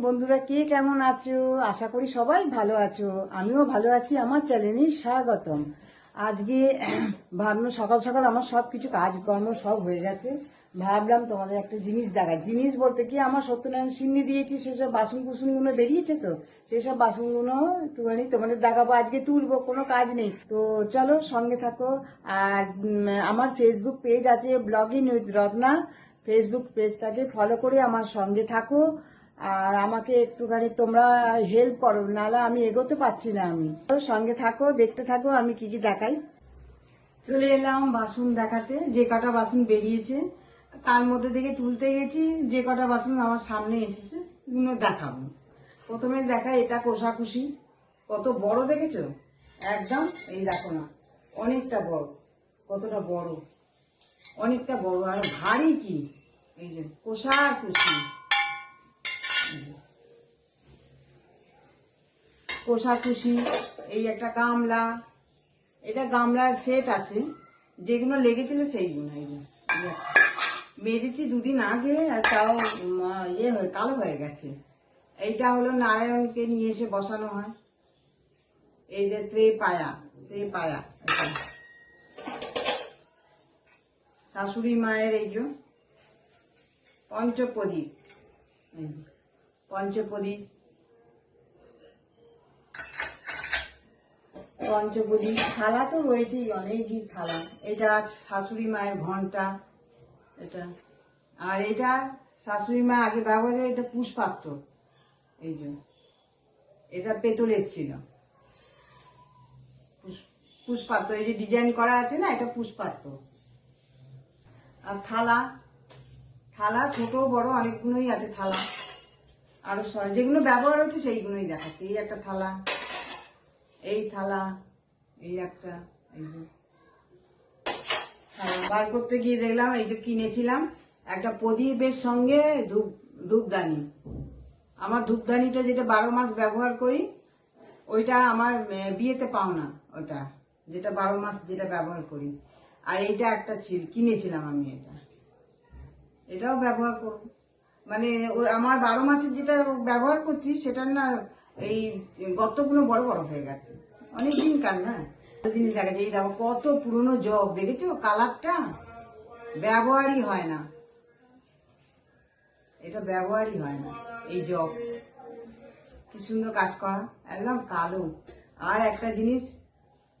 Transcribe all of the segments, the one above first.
বন্ধুরা, কে কেমন আছো? আশা করি সবাই ভালো আছো। আমিও ভালো আছি। আমার চ্যানেলে স্বাগতম। আজকে ভাবলাম সকাল সকাল আমার সব কিছু কাজকর্ম সব হয়ে গেছে। ভাবলাম তোমাদের একটা জিনিস দেখায় জিনিস বলতে কি, আমার সত্যনারায়ণ সিন্নি দিয়েছি, সেসব বাসন কুসনগুলো বেরিয়েছে তো? সেসব বাসনগুলো একটুখানি তোমাদের দেখাবো। আজকে তুলবো, কোনো কাজ নেই। তো চলো সঙ্গে থাকো। আর আমার ফেসবুক পেজ আছে ব্লগিং উইথ রত্না। ফেসবুক পেজটাকে ফলো করে আমার সঙ্গে থাকো। আর আমাকে একটুখানি তোমরা হেল্প করো, নাহলে আমি এগোতে পারছি না আমি। সঙ্গে থাকো, দেখতে থাকো, আমি কি কি দেখাই। চলে এলাম বাসন দেখাতে, যে কটা বাসন বেরিয়েছে। তার মধ্যে থেকে তুলতে গেছি, যে কটা বাসন আমার সামনে এসেছে, এগুলো দেখাবো। প্রথমে দেখা এটা কোষাকুষি। কত বড় দেখেছ? একদম, এই দেখো না, অনেকটা বড়, কতটা বড়, অনেকটা বড়, আর ভারী কি? এই যে, কোষাকুষি। কোষাকুষি এই একটা গামলা। এটা গামলার সেট আছে, যেগুলো লেগেছিল সেইগুলো এই যে। মেজেছি দুদিন আগে, আর তাও ইয়ে হয়ে, কালো হয়ে গেছে। এইটা হলো নারায়ণকে নিয়ে এসে বসানো হয়। এই যে ত্রে পায়া ত্রে পায়া শাশুড়ি মায়ের এই যে পঞ্চপ্রদীপ। পঞ্চপ্রদীপ পঞ্চপ্রদীপ থালা তো রয়েছেই, অনেকই থালা। এটা শাশুড়ি মায়ের ঘণ্টা, এটা। আর এটা শাশুড়ি মা আগে ব্যবহার এটা পুষ্পাত্র এই যে, এটা পেতলের ছিল। পুষ- পুষ্পাত্র এই যে ডিজাইন করা আছে না, এটা পুষ্পাত্র আর থালা থালা ছোট, বড়, অনেকগুলোই আছে থালা। আরও স- যেগুলো ব্যবহার হচ্ছে সেইগুলোই দেখাচ্ছি। এই একটা থালা, এই থালা, এই একটা, এই যে বার করতে গিয়ে দেখলাম, এই যে কিনেছিলাম, একটা প্রদীপের সঙ্গে ধূপ, ধূপদানি। আমার ধূপদানিটা যেটা বারো মাস ব্যবহার করি, ওইটা আমার বিয়েতে পাও না ওটা, যেটা বারো মাস যেটা ব্যবহার করি। আর এইটা একটা ছিল, কিনেছিলাম আমি এটা। এটাও ব্যবহার করব মানে আমার বারো মাসের যেটা ব্যবহার করছি, সেটার না এই গর্তগুলো বড় বড় হয়ে গেছে। অনেক দিন কার না? জিনিস দেখা যায়, এই দেখো কত পুরনো জগ, দেখেছ? কালারটা ব্যবহারই হয় না। এটা ব্যবহারই হয় না, এই জগ। কি সুন্দর কাজ করা, একদম কালো। আর একটা জিনিস,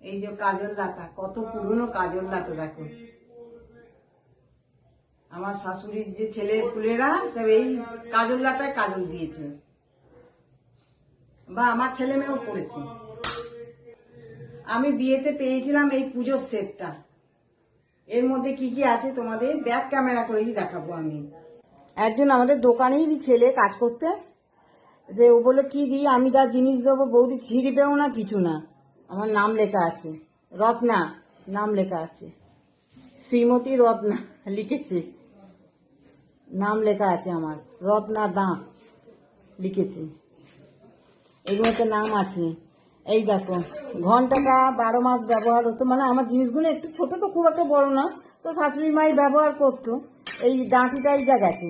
এই যে কাজল লাতা, কত পুরনো কাজল লাতা দেখো। আমার শাশুড়ির যে ছেলে পুলেরা সব এই কাজল লাতায় কাজল দিয়েছে। বা আমার ছেলে মেয়েও পড়েছে আমি বিয়েতে পেয়েছিলাম এই পুজোর সেটটা। এর মধ্যে কি কি আছে তোমাদের? ব্যাক ক্যামেরা করেই দেখাবো আমি। একজন আমাদের দোকানেরই ছেলে কাজ করতে, যে ও বলে কি দিই? আমি যা জিনিস দেবো, বৌদি ছিঁড়বেও না কিছু না। আমার নাম লেখা আছে। রত্না, নাম লেখা আছে। শ্রীমতী রত্না লিখেছে। নাম লেখা আছে আমার। রত্না দা লিখেছে এগুলোতে নাম আছে। এই দেখো, ঘন্টাটা বারো মাস ব্যবহার হতো। মানে আমার জিনিসগুলো একটু ছোট তো, খুব একটা বড় না। তো শাশুড়ি মাই ব্যবহার করতো। এই ডাঁটিটাই যা গেছে।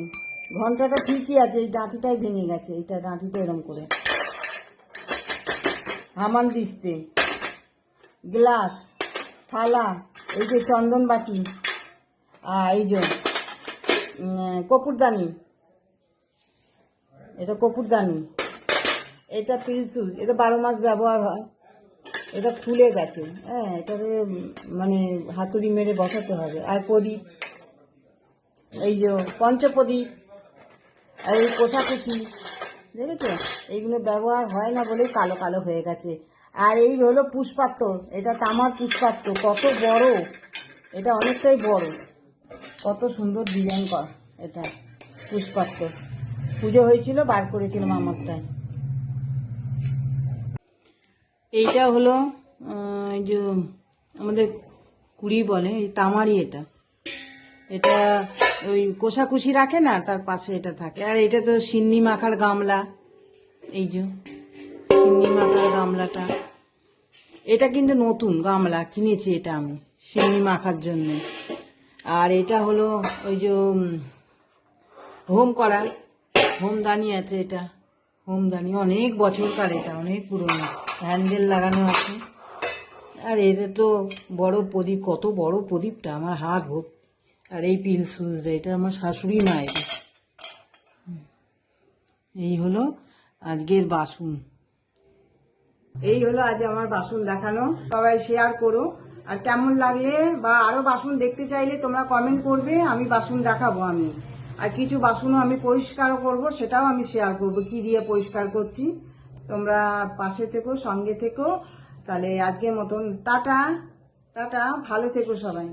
ঘন্টাটা ঠিকই আছে, এই ডাঁটিটাই ভেঙে গেছে। এইটা ডাঁটিটা এরম করে। হামান দিস্তে। গ্লাস, থালা, এই যে চন্দন বাটি আর এই যে কপুরদানি। এটা কপুরদানি। এটা পিলসুল এটা বারো মাস ব্যবহার হয়। এটা খুলে গেছে। হ্যাঁ এটাকে মানে হাতুড়ি মেরে বসাতে হবে। আর প্রদীপ, এই যে পঞ্চপ্রদীপ, আর এই কোষাকুষি, দেখেছ? এইগুলো ব্যবহার হয় না বলেই কালো কালো হয়ে গেছে। আর এই হলো পুষ্পাত্র এটা তামার পুষ্পাত্র কত বড়! এটা অনেকটাই বড়। কত সুন্দর ডিজাইন করা, এটা পুষ্পাত্র পুজো হয়েছিল, বার করেছিলাম আমারটায়। এইটা হলো যে আমাদের কুড়ি বলে তামারি এটা। এটা ওই কোষাকুষি রাখে না, তার পাশে এটা থাকে। আর এটা তো সিন্নি মাখার গামলা, এই যে সিন্নি মাখার গামলাটা। এটা কিন্তু নতুন গামলা, কিনেছি এটা আমি, সিন্নি মাখার জন্য। আর এটা হলো ওই যে হোম করার হোমদানি আছে এটা। হোমদানি অনেক বছরকার এটা, অনেক পুরনো। হ্যান্ডেল লাগানো আছে। আর এতে তো বড় প্রদীপ, কত বড় প্রদীপটা, আমার হাত ভর্তি আর এই পিল সুজটা এটা আমার শাশুড়ি মা এটা এই হলো আজকের বাসন। এই হলো আজ আমার বাসন দেখানো। সবাই শেয়ার করো। আর কেমন লাগলে বা আরও বাসন দেখতে চাইলে তোমরা কমেন্ট করবে, আমি বাসন দেখাবো আমি। আর কিছু বাসনও আমি পরিষ্কার করব, সেটাও আমি শেয়ার করব, কি দিয়ে পরিষ্কার করছি। তোমরা পাশে থেকো, সঙ্গে থেকো। তাহলে আজকের মতন, টাটা। টাটা, ভালো থেকো সবাই।